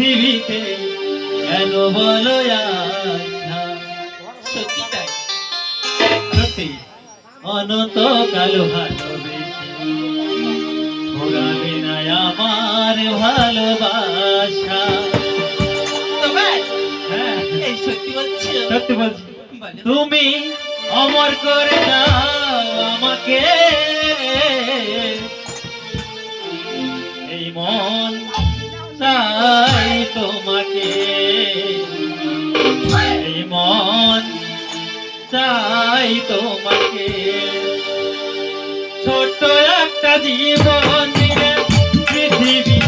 পৃথিবীতে কেন বলো সত্যি তাই সত্যি ভালোবেসে না আমার ভালোবাসা। হ্যাঁ। সত্যি বলছো? সত্যি বলছি। তুমি অমর করে দাও তোমাকে। মন চাই তোমাকে। ছোট্ট একটা জীবন পৃথিবী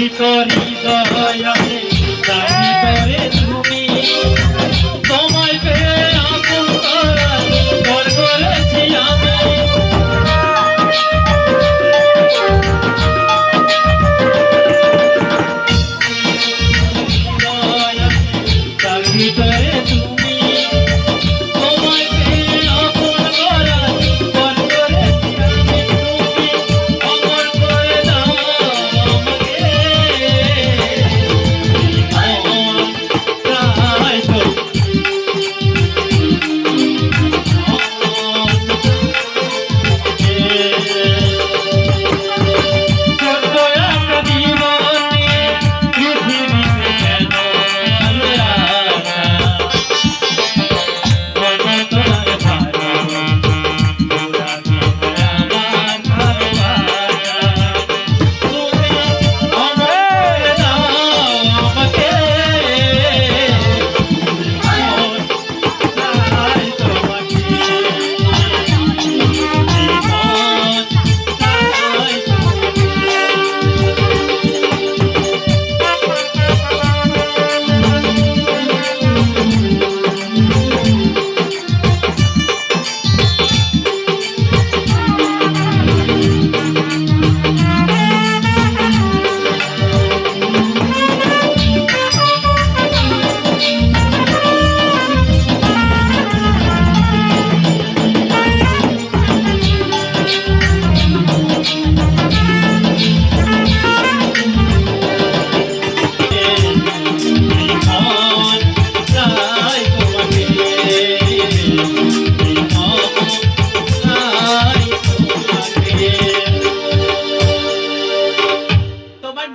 ভিতরে দয়াতে তার ভিতরে তুমি তোমায় পেয়ে তুমি